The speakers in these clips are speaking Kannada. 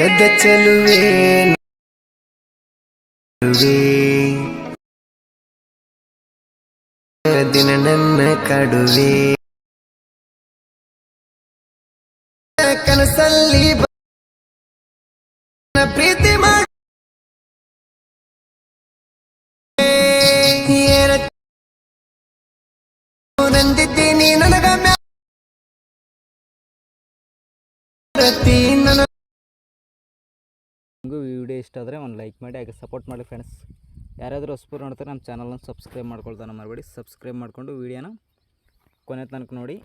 ಕದ ಚಲುವೆ ನಡುವೆ ದಿನ ನನ್ನ ಕಡುವೆ ಕನಸಲ್ಲಿ ಬ- ಪ್ರೀತಿ ಮಾಡಿ ಏನ ನಂದಿದ್ದೀನಿ ನನಗ ಮ್ಯಾ- ಪ್ರತಿ ನನ್ನ ನಿಮಗೂ ವಿಡಿಯೋ ಇಷ್ಟ ಆದರೆ ಒಂದು ಲೈಕ್ ಮಾಡಿ, ಹಾಗೆ ಸಪೋರ್ಟ್ ಮಾಡಿ ಫ್ರೆಂಡ್ಸ್ ಯಾರಾದರೂ ಹೊಸಬರು ನೋಡ್ತಾರೆ, ನಮ್ಮ ಚಾನಲ್ನ ಸಬ್ಸ್ಕ್ರೈಬ್ ಮಾಡ್ಕೊಳ್ತಾನೆ ಮಾಡಬೇಡಿ ಸಬ್ಸ್ಕ್ರೈಬ್ ಮಾಡಿಕೊಂಡು ವೀಡಿಯೋನ ಕೊನೆ ತನಕ ನೋಡಿ.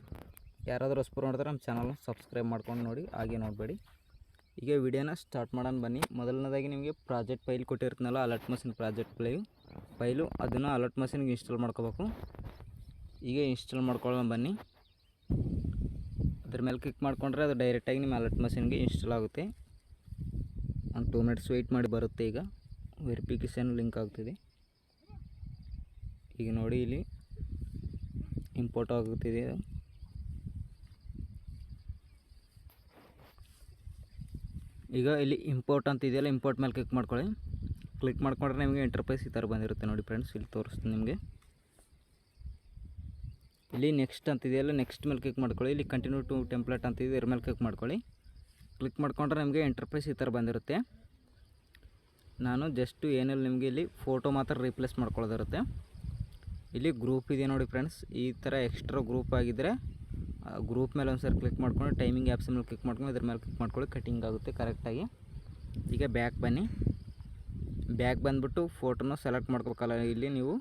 ಯಾರಾದರೂ ಹೊಸಬರು ನೋಡ್ತಾರೆ, ನಮ್ಮ ಚಾನಲ್ನ ಸಬ್ಸ್ಕ್ರೈಬ್ ಮಾಡ್ಕೊಂಡು ನೋಡಿ. ಹಾಗೆ ನೋಡಬೇಡಿ. ಈಗ ವಿಡಿಯೋನ ಸ್ಟಾರ್ಟ್ ಮಾಡೋಣ ಬನ್ನಿ. ಮೊದಲನೇದಾಗಿ ನಿಮಗೆ project file ಕೊಟ್ಟಿರ್ತೀನಲ್ಲ alert machine project file file ಅದನ್ನು ಅಲರ್ಟ್ ಮಷಿನ್ಗೆ ಇನ್ಸ್ಟಾಲ್ ಮಾಡ್ಕೋಬೇಕು. ಈಗ ಇನ್ಸ್ಟಾಲ್ ಮಾಡ್ಕೊಳ್ಳೋಣ ಬನ್ನಿ. ಅದ್ರ ಮೇಲೆ ಕ್ಲಿಕ್ ಮಾಡಿಕೊಂಡ್ರೆ ಅದು ಡೈರೆಕ್ಟಾಗಿ ನಿಮ್ಮ ಅಲರ್ಟ್ ಮಷಿನ್ಗೆ ಇನ್ಸ್ಟಾಲ್ ಆಗುತ್ತೆ. ಒಂದು ಟೂ ಮಿನಿಟ್ಸ್ ವೆಯ್ಟ್ ಮಾಡಿ ಬರುತ್ತೆ ಈಗ. ವೆರಿಫಿಕೇಷನ್ ಲಿಂಕ್ ಆಗ್ತಿದೆ. ಈಗ ನೋಡಿ ಇಲ್ಲಿ ಇಂಪೋರ್ಟ್ ಆಗುತ್ತಿದೆ. ಈಗ ಇಲ್ಲಿ ಇಂಪೋರ್ಟ್ ಅಂತ ಇದೆಯಲ್ಲ ಇಂಪೋರ್ಟ್ ಮೇಲೆ ಕ್ಲಿಕ್ ಮಾಡ್ಕೊಳ್ಳಿ. ಕ್ಲಿಕ್ ಮಾಡ್ಕೊಂಡ್ರೆ ನಿಮಗೆ ಎಂಟರ್ಪ್ರೈಸ್ ಈ ಥರ ಬಂದಿರುತ್ತೆ ನೋಡಿ ಫ್ರೆಂಡ್ಸ್ ಇಲ್ಲಿ ತೋರಿಸ್ತೀನಿ ನಿಮಗೆ. ಇಲ್ಲಿ ನೆಕ್ಸ್ಟ್ ಅಂತ ಇದೆಯಲ್ಲ ನೆಕ್ಸ್ಟ್ ಮೇಲೆ ಕ್ಲಿಕ್ ಮಾಡ್ಕೊಳ್ಳಿ. ಇಲ್ಲಿ ಕಂಟಿನ್ಯೂ ಟು ಟೆಂಪ್ಲೇಟ್ ಅಂತ ಇದೆ, ಇದ್ರ ಮೇಲೆ ಕ್ಲಿಕ್ ಮಾಡ್ಕೊಳ್ಳಿ. ಕ್ಲಿಕ್ ಮಾಡಿಕೊಂಡ್ರೆ ನಿಮಗೆ ಎಂಟರ್ಪ್ರೈಸ್ ಈ ಥರ ಬಂದಿರುತ್ತೆ. ನಾನು ಜಸ್ಟು ಏನಿಲ್ಲ, ನಿಮಗೆ ಇಲ್ಲಿ ಫೋಟೋ ಮಾತ್ರ ರೀಪ್ಲೇಸ್ ಮಾಡ್ಕೊಳ್ಳೋದಿರುತ್ತೆ. ಇಲ್ಲಿ ಗ್ರೂಪ್ ಇದೆ ನೋಡಿ ಫ್ರೆಂಡ್ಸ್ ಈ ಥರ ಎಕ್ಸ್ಟ್ರಾ ಗ್ರೂಪ್ ಆಗಿದ್ದರೆ ಗ್ರೂಪ್ ಮೇಲೆ ಒಂದು ಸರಿ ಕ್ಲಿಕ್ ಮಾಡ್ಕೊಂಡು ಟೈಮಿಂಗ್ ಆ್ಯಪ್ಸ್ ಮೇಲೆ ಕ್ಲಿಕ್ ಮಾಡ್ಕೊಂಡು, ಇದ್ರ ಮೇಲೆ ಕ್ಲಿಕ್ ಮಾಡ್ಕೊಳ್ಳಿ ಕಟಿಂಗ್ ಆಗುತ್ತೆ ಕರೆಕ್ಟಾಗಿ ಈಗ ಬ್ಯಾಕ್ ಬನ್ನಿ. ಬ್ಯಾಕ್ ಬಂದುಬಿಟ್ಟು ಫೋಟೋನ ಸೆಲೆಕ್ಟ್ ಮಾಡ್ಕೋಬೇಕಲ್ಲ, ಇಲ್ಲಿ ನೀವು,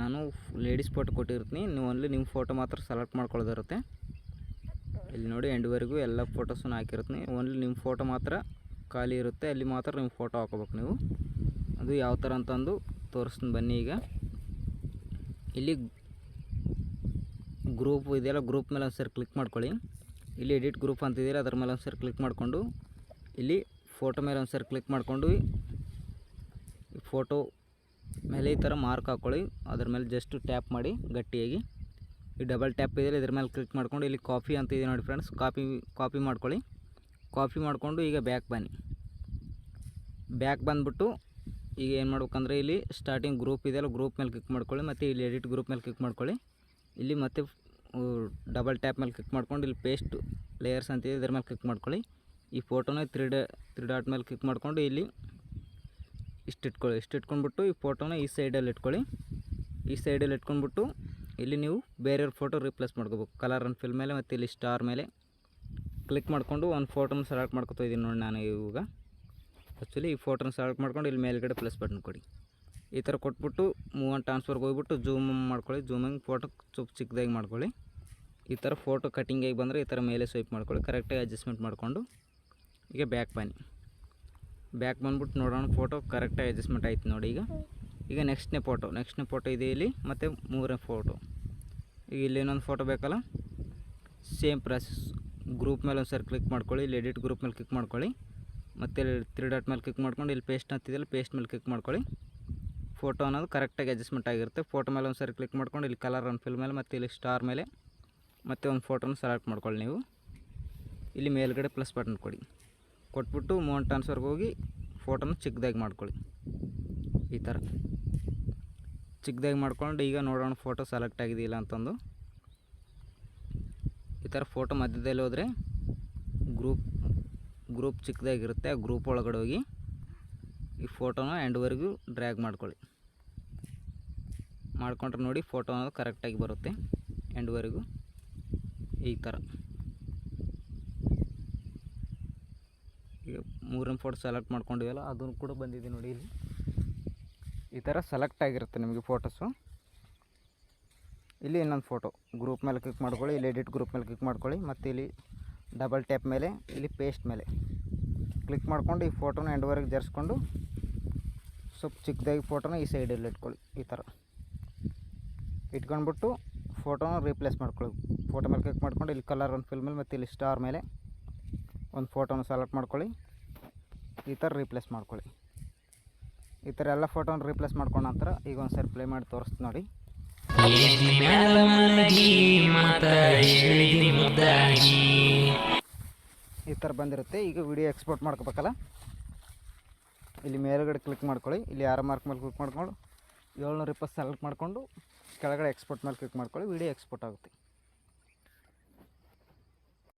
ನಾನು ಲೇಡೀಸ್ ಫೋಟೋ ಕೊಟ್ಟಿರ್ತೀನಿ, ನೀವು ಓನ್ಲಿ ನಿಮ್ಮ ಫೋಟೋ ಮಾತ್ರ ಸೆಲೆಕ್ಟ್ ಮಾಡ್ಕೊಳ್ಳೋದಿರುತ್ತೆ. ಇಲ್ಲಿ ನೋಡಿ ಎಂಡ್ವರೆಗೂ ಎಲ್ಲ ಫೋಟೋಸನ್ನು ಹಾಕಿರುತ್ತೆ ಓನ್ಲಿ ನಿಮ್ಮ ಫೋಟೋ ಮಾತ್ರ ಖಾಲಿ ಇರುತ್ತೆ. ಅಲ್ಲಿ ಮಾತ್ರ ನಿಮ್ಮ ಫೋಟೋ ಹಾಕೋಬೇಕು ನೀವು. ಅದು ಯಾವ ಥರ ಅಂತಂದು ತೋರಿಸ್ತೀನಿ ಬನ್ನಿ ಈಗ. ಇಲ್ಲಿ ಗ್ರೂಪ್ ಇದೆಯಲ್ಲ, ಗ್ರೂಪ್ ಮೇಲೆ ಒಂದು ಸರಿ ಕ್ಲಿಕ್ ಮಾಡ್ಕೊಳ್ಳಿ. ಇಲ್ಲಿ ಎಡಿಟ್ ಗ್ರೂಪ್ ಅಂತಿದೆಯಲ್ಲ, ಅದ್ರ ಮೇಲೆ ಒಂದು ಸರಿ ಕ್ಲಿಕ್ ಮಾಡಿಕೊಂಡು, ಇಲ್ಲಿ ಫೋಟೋ ಮೇಲೆ ಒಂದು ಸರಿ ಕ್ಲಿಕ್ ಮಾಡಿಕೊಂಡು ಫೋಟೋ ಮೇಲೆ ಈ ಥರ ಮಾರ್ಕ್ ಹಾಕ್ಕೊಳ್ಳಿ ಅದ್ರ ಮೇಲೆ ಜಸ್ಟ್ ಟ್ಯಾಪ್ ಮಾಡಿ ಗಟ್ಟಿಯಾಗಿ. ಈ ಡಬಲ್ ಟ್ಯಾಪ್ ಇದೆ ಇದ್ರ ಮೇಲೆ ಕ್ಲಿಕ್ ಮಾಡ್ಕೊಂಡು ಇಲ್ಲಿ ಕಾಫಿ ಅಂತ ಇದೆ ನೋಡಿ ಫ್ರೆಂಡ್ಸ್ ಕಾಫಿ ಕಾಪಿ ಮಾಡ್ಕೊಳ್ಳಿ. ಕಾಫಿ ಮಾಡಿಕೊಂಡು ಈಗ ಬ್ಯಾಕ್ ಬನ್ನಿ. ಬ್ಯಾಕ್ ಬಂದುಬಿಟ್ಟು ಈಗ ಏನು ಮಾಡ್ಬೇಕಂದ್ರೆ ಇಲ್ಲಿ ಸ್ಟಾರ್ಟಿಂಗ್ ಗ್ರೂಪ್ ಇದೆಯಲ್ಲ ಗ್ರೂಪ್ ಮೇಲೆ ಕ್ಲಿಕ್ ಮಾಡ್ಕೊಳ್ಳಿ. ಮತ್ತು ಇಲ್ಲಿ ಎಡಿಟ್ ಗ್ರೂಪ್ ಮೇಲೆ ಕ್ಲಿಕ್ ಮಾಡ್ಕೊಳ್ಳಿ. ಇಲ್ಲಿ ಮತ್ತೆ ಡಬಲ್ ಟ್ಯಾಪ್ ಮೇಲೆ ಕ್ಲಿಕ್ ಮಾಡ್ಕೊಂಡು ಇಲ್ಲಿ ಪೇಸ್ಟ್ ಲೇಯರ್ಸ್ ಅಂತಿದೆ ಇದ್ರ ಮೇಲೆ ಕ್ಲಿಕ್ ಮಾಡ್ಕೊಳ್ಳಿ. ಈ ಫೋಟೋನ ತ್ರೀ ಡ ತ್ರೀ ಡಾಟ್ ಮೇಲೆ ಕ್ಲಿಕ್ ಮಾಡ್ಕೊಂಡು ಇಲ್ಲಿ ಇಷ್ಟು ಇಟ್ಕೊಳ್ಳಿ. ಇಷ್ಟು ಇಟ್ಕೊಂಡ್ಬಿಟ್ಟು ಈ ಫೋಟೋನ ಈ ಸೈಡಲ್ಲಿ ಇಟ್ಕೊಳ್ಳಿ. ಈ ಸೈಡಲ್ಲಿ ಇಟ್ಕೊಂಡ್ಬಿಟ್ಟು ಇಲ್ಲಿ ನೀವು ಬೇರೆಯವ್ರ ಫೋಟೋ ರಿಪ್ಲೇಸ್ ಮಾಡ್ಕೋಬೇಕು. ಕಲರ್ ಅನ್ ಫಿಲ್ ಮೇಲೆ ಮತ್ತು ಇಲ್ಲಿ ಸ್ಟಾರ್ ಮೇಲೆ ಕ್ಲಿಕ್ ಮಾಡಿಕೊಂಡು ಒಂದು ಫೋಟೋನ ಸೆಲೆಕ್ಟ್ ಮಾಡ್ಕೊತಾ ಇದ್ದೀನಿ ನೋಡಿ ನಾನು ಇವಾಗ. ಆ್ಯಕ್ಚುಲಿ ಈ ಫೋಟೋನ ಸೆಲೆಕ್ಟ್ ಮಾಡ್ಕೊಂಡು ಇಲ್ಲಿ ಮೇಲ್ಗಡೆ ಪ್ಲಸ್ ಬಟನ್ ಕೊಡಿ. ಈ ಥರ ಕೊಟ್ಬಿಟ್ಟು ಮೂವ್ ಆನ್ ಟ್ರಾನ್ಸ್ಫರ್ಗೆ ಹೋಗ್ಬಿಟ್ಟು ಜೂಮ್ ಮಾಡ್ಕೊಳ್ಳಿ. ಜೂಮಿಂಗ್ ಫೋಟೋ ಚುಪ್ ಚಿಕ್ಕದಾಗಿ ಮಾಡ್ಕೊಳ್ಳಿ. ಈ ಥರ ಫೋಟೋ ಕಟಿಂಗಾಗಿ ಬಂದರೆ ಈ ಥರ ಮೇಲೆ ಸ್ವೈಪ್ ಮಾಡ್ಕೊಳ್ಳಿ. ಕರೆಕ್ಟಾಗಿ ಅಡ್ಜಸ್ಟ್ಮೆಂಟ್ ಮಾಡಿಕೊಂಡು ಈಗ ಬ್ಯಾಕ್ ಬನ್ನಿ. ಬ್ಯಾಕ್ ಬಂದ್ಬಿಟ್ಟು ನೋಡೋಣ ಫೋಟೋ ಕರೆಕ್ಟಾಗಿ ಅಡ್ಜಸ್ಟ್ಮೆಂಟ್ ಆಯ್ತು ನೋಡಿ ಈಗ. ಈಗ ನೆಕ್ಸ್ಟ್ನೇ ಫೋಟೋ ನೆಕ್ಸ್ಟ್ನೇ ಫೋಟೋ ಇದೆ ಇಲ್ಲಿ. ಮತ್ತು ಮೂರನೇ ಫೋಟೋ ಈಗ ಇಲ್ಲಿ ಇನ್ನೊಂದು ಫೋಟೋ ಬೇಕಲ್ಲ? ಸೇಮ್ ಪ್ರಾಸೆಸ್ ಗ್ರೂಪ್ ಮೇಲೆ ಒಂದು ಸರಿ ಕ್ಲಿಕ್ ಮಾಡ್ಕೊಳ್ಳಿ. ಇಲ್ಲಿ ಎಡಿಟ್ ಗ್ರೂಪ್ ಮೇಲೆ ಕ್ಲಿಕ್ ಮಾಡ್ಕೊಳ್ಳಿ. ಮತ್ತು ತ್ರೀ ಡಾಟ್ ಮೇಲೆ ಕ್ಲಿಕ್ ಮಾಡ್ಕೊಂಡು ಇಲ್ಲಿ ಪೇಸ್ಟ್ ಅಂತಿದೆಯಲ್ಲ ಪೇಸ್ಟ್ ಮೇಲೆ ಕ್ಲಿಕ್ ಮಾಡ್ಕೊಳ್ಳಿ. ಫೋಟೋ ಅನ್ನೋದು ಕರೆಕ್ಟಾಗಿ ಅಡ್ಜಸ್ಟ್ಮೆಂಟ್ ಆಗಿರುತ್ತೆ. ಫೋಟೋ ಮೇಲೆ ಒಂದು ಸರಿ ಕ್ಲಿಕ್ ಮಾಡ್ಕೊಂಡು ಇಲ್ಲಿ ಕಲರ್ ಆನ್ ಫಿಲ್ ಮೇಲೆ ಮತ್ತು ಇಲ್ಲಿ ಸ್ಟಾರ್ ಮೇಲೆ ಮತ್ತೆ ಒಂದು ಫೋಟೋನ ಸೆಲೆಕ್ಟ್ ಮಾಡ್ಕೊಳ್ಳಿ ನೀವು. ಇಲ್ಲಿ ಮೇಲ್ಗಡೆ ಪ್ಲಸ್ ಬಟನ್ ಕೊಡಿ. ಕೊಟ್ಬಿಟ್ಟು ಮೌಂಟ್ ಟ್ರಾನ್ಸ್ಫರ್ಗೆ ಹೋಗಿ ಫೋಟೋನ ಚಿಕ್ಕದಾಗಿ ಮಾಡ್ಕೊಳ್ಳಿ. ಈ ಥರ ಚಿಕ್ಕದಾಗಿ ಮಾಡ್ಕೊಂಡು ಈಗ ನೋಡೋಣ ಫೋಟೋ ಸೆಲೆಕ್ಟ್ ಆಗಿದೆಯಿಲ್ಲ ಅಂತಂದು. ಈ ಥರ ಫೋಟೋ ಮಧ್ಯದಲ್ಲಿ ಹೋದರೆ ಗ್ರೂಪ್ ಗ್ರೂಪ್ ಚಿಕ್ಕದಾಗಿರುತ್ತೆ ಆ ಗ್ರೂಪ್ ಒಳಗಡೆ ಹೋಗಿ ಈ ಫೋಟೋನ ಎಂಡ್ವರೆಗೂ ಡ್ರ್ಯಾಗ್ ಮಾಡ್ಕೊಳ್ಳಿ. ಮಾಡ್ಕೊಂಡ್ರೆ ನೋಡಿ ಫೋಟೋ ಅನ್ನೋದು ಕರೆಕ್ಟಾಗಿ ಬರುತ್ತೆ ಎಂಡ್ವರೆಗೂ ಈ ಥರ ಈಗ ಮೂರನೇ ಫೋಟೋ ಸೆಲೆಕ್ಟ್ ಮಾಡ್ಕೊಂಡಿವಲ್ಲ, ಅದನ್ನು ಕೂಡ ಬಂದಿದೆ ನೋಡಿ ಇಲ್ಲಿ. ಈ ಥರ ಸೆಲೆಕ್ಟ್ ಆಗಿರುತ್ತೆ ನಿಮಗೆ ಫೋಟೋಸು ಇಲ್ಲಿ ಇನ್ನೊಂದು ಫೋಟೋ ಗ್ರೂಪ್ ಮೇಲೆ ಕ್ಲಿಕ್ ಮಾಡ್ಕೊಳ್ಳಿ, ಇಲ್ಲಿ ಎಡಿಟ್ ಗ್ರೂಪ್ ಮೇಲೆ ಕ್ಲಿಕ್ ಮಾಡ್ಕೊಳ್ಳಿ, ಮತ್ತು ಇಲ್ಲಿ ಡಬಲ್ ಟ್ಯಾಪ್ ಮೇಲೆ, ಇಲ್ಲಿ ಪೇಸ್ಟ್ ಮೇಲೆ. ಕ್ಲಿಕ್ ಮಾಡ್ಕೊಂಡು ಈ ಫೋಟೋನ ಎಂಡ್ವರೆಗೆ ಜರ್ಸ್ಕೊಂಡು, ಸ್ವಲ್ಪ ಚಿಕ್ಕದಾಗಿ ಫೋಟೋನ ಈ ಸೈಡಲ್ಲಿ ಇಟ್ಕೊಳ್ಳಿ, ಈ ಥರ. ಇಟ್ಕೊಂಡ್ಬಿಟ್ಟು ಫೋಟೋನ ರೀಪ್ಲೇಸ್ ಮಾಡ್ಕೊಳ್ಳಿ. ಫೋಟೋ ಮೇಲೆ ಕ್ಲಿಕ್ ಮಾಡ್ಕೊಂಡು ಇಲ್ಲಿ ಕಲರ್ ಒಂದು ಫಿಲ್ ಮೇಲೆ, ಮತ್ತು ಇಲ್ಲಿ ಸ್ಟಾರ್ ಮೇಲೆ ಒಂದು ಫೋಟೋನ ಸೆಲೆಕ್ಟ್ ಮಾಡ್ಕೊಳ್ಳಿ. ಈ ಥರ ರೀಪ್ಲೇಸ್ ಮಾಡ್ಕೊಳ್ಳಿ. ಈ ಥರ ಎಲ್ಲ ಫೋಟೋನ ರೀಪ್ಲೇಸ್ ಮಾಡ್ಕೊಂಡ ನಂತರ ಈಗ ಒಂದು ಸರಿ ಪ್ಲೇ ಮಾಡಿ ತೋರಿಸ್ತೀನಿ ನೋಡಿ. ಈ ಥರ ಬಂದಿರುತ್ತೆ. ಈಗ ವಿಡಿಯೋ ಎಕ್ಸ್ಪೋರ್ಟ್ ಮಾಡ್ಕೋಬೇಕಲ್ಲ? ಇಲ್ಲಿ ಮೇಲ್ಗಡೆ ಕ್ಲಿಕ್ ಮಾಡ್ಕೊಳ್ಳಿ. ಇಲ್ಲಿ ಯಾರ ಮಾರ್ಕ್ ಮೇಲೆ ಕ್ಲಿಕ್ ಮಾಡ್ಕೊಂಡು ಏಳ್ನೂರ ಇಪ್ಪತ್ತು ಸೆಲೆಕ್ಟ್ ಮಾಡಿಕೊಂಡು ಕೆಳಗಡೆ ಎಕ್ಸ್ಪೋರ್ಟ್ ಮೇಲೆ ಕ್ಲಿಕ್ ಮಾಡ್ಕೊಳ್ಳಿ. ವಿಡಿಯೋ ಎಕ್ಸ್ಪೋರ್ಟ್ ಆಗುತ್ತೆ.